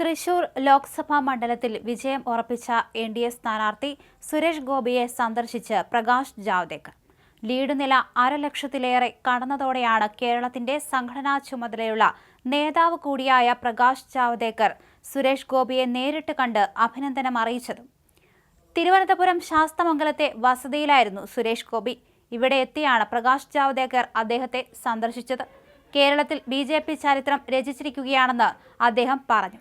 തൃശൂർ ലോക്സഭാ മണ്ഡലത്തിൽ വിജയം ഉറപ്പിച്ച എൻ ഡി എ സ്ഥാനാർത്ഥി സുരേഷ് ഗോപിയെ സന്ദർശിച്ച് പ്രകാശ് ജാവ്ദേക്കർ. ലീഡ് നില അരലക്ഷത്തിലേറെ കടന്നതോടെയാണ് കേരളത്തിന്റെ സംഘടനാ ചുമതലയുള്ള നേതാവ് കൂടിയായ പ്രകാശ് ജാവ്ദേക്കർ സുരേഷ് ഗോപിയെ നേരിട്ട് കണ്ട് അഭിനന്ദനം അറിയിച്ചതും. തിരുവനന്തപുരം ശാസ്തമംഗലത്തെ വസതിയിലായിരുന്നു സുരേഷ് ഗോപി. ഇവിടെ എത്തിയാണ് പ്രകാശ് ജാവ്ദേക്കർ അദ്ദേഹത്തെ സന്ദർശിച്ചത്. കേരളത്തിൽ ബി ചരിത്രം രചിച്ചിരിക്കുകയാണെന്ന് അദ്ദേഹം പറഞ്ഞു.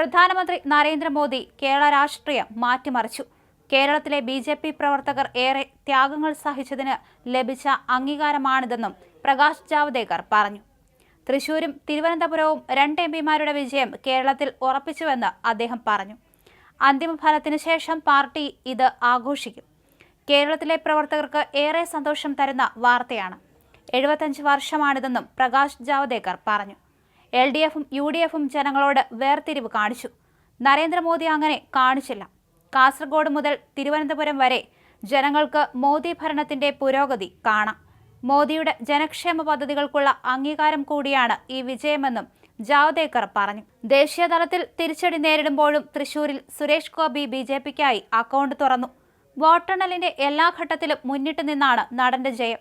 പ്രധാനമന്ത്രി നരേന്ദ്രമോദി കേരള രാഷ്ട്രീയം മാറ്റിമറിച്ചു. കേരളത്തിലെ ബി ജെ പി പ്രവർത്തകർ ഏറെ ത്യാഗങ്ങൾ സഹിച്ചതിന് ലഭിച്ച അംഗീകാരമാണിതെന്നും പ്രകാശ് ജാവ്ദേക്കർ പറഞ്ഞു. തൃശൂരും തിരുവനന്തപുരവും രണ്ട് എം പിമാരുടെ വിജയം കേരളത്തിൽ ഉറപ്പിച്ചുവെന്ന് അദ്ദേഹം പറഞ്ഞു. അന്തിമ അന്തിമഫലത്തിന് ശേഷം പാർട്ടി ഇത് ആഘോഷിക്കും. കേരളത്തിലെ പ്രവർത്തകർക്ക് ഏറെ സന്തോഷം തരുന്ന വാർത്തയാണ്. എഴുപത്തഞ്ച് വർഷമാണിതെന്നും പ്രകാശ് ജാവ്ദേക്കർ പറഞ്ഞു. എൽ ഡി എഫും യു ഡി എഫും ജനങ്ങളോട് വേർതിരിവ് കാണിച്ചു. നരേന്ദ്രമോദി അങ്ങനെ കാണിച്ചില്ല. കാസർഗോഡ് മുതൽ തിരുവനന്തപുരം വരെ ജനങ്ങൾക്ക് മോദി ഭരണത്തിന്റെ പുരോഗതി കാണാം. മോദിയുടെ ജനക്ഷേമ പദ്ധതികൾക്കുള്ള അംഗീകാരം കൂടിയാണ് ഈ വിജയമെന്നും ജാവ്ദേക്കർ പറഞ്ഞു. ദേശീയ തലത്തിൽ തിരിച്ചടി നേരിടുമ്പോഴും തൃശൂരിൽ സുരേഷ് ഗോപി ബി ജെ പിക്കായി അക്കൗണ്ട് തുറന്നു. വോട്ടെണ്ണലിന്റെ എല്ലാ ഘട്ടത്തിലും മുന്നിട്ട് നിന്നാണ് നടന്റെ ജയം.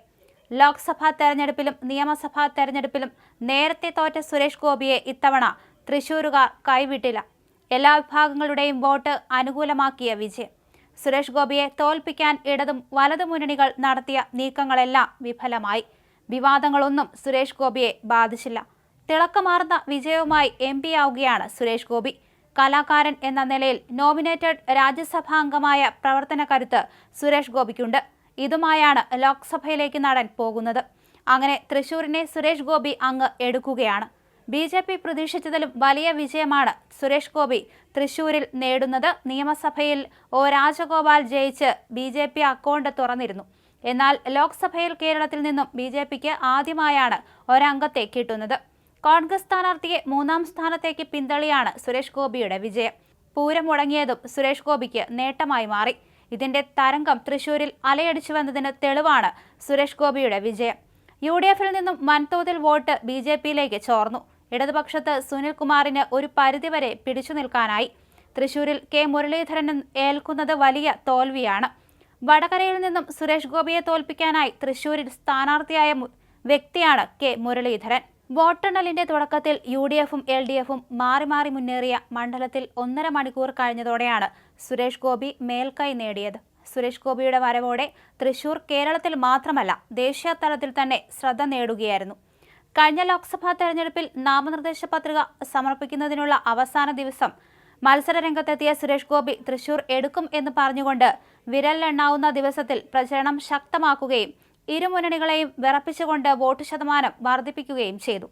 ലോക്സഭാ തെരഞ്ഞെടുപ്പിലും നിയമസഭാ തെരഞ്ഞെടുപ്പിലും നേരത്തെ തോറ്റ സുരേഷ് ഗോപിയെ ഇത്തവണ തൃശൂരുകാർ കൈവിട്ടില്ല. എല്ലാ വിഭാഗങ്ങളുടെയും വോട്ട് അനുകൂലമാക്കിയ വിജയം. സുരേഷ് ഗോപിയെ തോൽപ്പിക്കാൻ ഇടതും വലതു മുന്നണികൾ നടത്തിയ നീക്കങ്ങളെല്ലാം വിഫലമായി. വിവാദങ്ങളൊന്നും സുരേഷ് ഗോപിയെ ബാധിച്ചില്ല. തിളക്കമാർന്ന വിജയവുമായി എം പി ആവുകയാണ് സുരേഷ് ഗോപി. കലാകാരൻ എന്ന നിലയിൽ നോമിനേറ്റഡ് രാജ്യസഭാംഗമായ പ്രവർത്തന കരുത്ത് സുരേഷ് ഗോപിക്കുണ്ട്. ഇതുമായാണ് ലോക്സഭയിലേക്ക് നടൻ പോകുന്നത്. അങ്ങനെ തൃശൂരിനെ സുരേഷ് ഗോപി അങ്ങ് എടുക്കുകയാണ്. ബി ജെ പി പ്രതീക്ഷിച്ചതിലും വലിയ വിജയമാണ് സുരേഷ് ഗോപി തൃശൂരിൽ നേടുന്നത്. നിയമസഭയിൽ ഒ രാജഗോപാൽ ജയിച്ച് ബി ജെ പി അക്കൗണ്ട് തുറന്നിരുന്നു. എന്നാൽ ലോക്സഭയിൽ കേരളത്തിൽ നിന്നും ബി ജെ പിക്ക് ആദ്യമായാണ് ഒരംഗത്തെ കിട്ടുന്നത്. കോൺഗ്രസ് സ്ഥാനാർത്ഥിയെ മൂന്നാം സ്ഥാനത്തേക്ക് പിന്തള്ളിയാണ് സുരേഷ് ഗോപിയുടെ വിജയം. പൂരം മുടങ്ങിയതും സുരേഷ് ഗോപിക്ക് നേട്ടമായി മാറി. ഇതിന്റെ തരംഗം തൃശൂരിൽ അലയടിച്ചു വന്നതിന് തെളിവാണ് സുരേഷ് ഗോപിയുടെ വിജയം. യു ഡി എഫിൽ നിന്നും വൻതോതിൽ വോട്ട് ബി ജെ പിയിലേക്ക് ചോർന്നു. ഇടതുപക്ഷത്ത് സുനിൽകുമാറിന് ഒരു പരിധിവരെ പിടിച്ചു നിൽക്കാനായി. തൃശൂരിൽ കെ മുരളീധരൻ ഏൽക്കുന്നത് വലിയ തോൽവിയാണ്. വടകരയിൽ നിന്നും സുരേഷ് ഗോപിയെ തോൽപ്പിക്കാനായി തൃശൂരിൽ സ്ഥാനാർത്ഥിയായ വ്യക്തിയാണ് കെ മുരളീധരൻ. വോട്ടെണ്ണലിന്റെ തുടക്കത്തിൽ യു ഡി എഫും എൽ ഡി എഫും മാറി മാറി മുന്നേറിയ മണ്ഡലത്തിൽ ഒന്നര മണിക്കൂർ കഴിഞ്ഞതോടെയാണ് സുരേഷ് ഗോപി മേൽക്കൈ നേടിയത്. സുരേഷ് ഗോപിയുടെ വരവോടെ തൃശൂർ കേരളത്തിൽ മാത്രമല്ല ദേശീയ തലത്തിൽ തന്നെ ശ്രദ്ധ നേടുകയായിരുന്നു. കഴിഞ്ഞ ലോക്സഭാ തെരഞ്ഞെടുപ്പിൽ നാമനിർദ്ദേശ പത്രിക സമർപ്പിക്കുന്നതിനുള്ള അവസാന ദിവസം മത്സര രംഗത്തെത്തിയ സുരേഷ് ഗോപി തൃശൂർ എടുക്കും എന്ന് പറഞ്ഞുകൊണ്ട് വിരലിലെണ്ണാവുന്ന ദിവസത്തിൽ പ്രചരണം ശക്തമാക്കുകയും ഇരുമുന്നണികളെയും വിറപ്പിച്ചുകൊണ്ട് വോട്ട് ശതമാനം വർദ്ധിപ്പിക്കുകയും ചെയ്തു.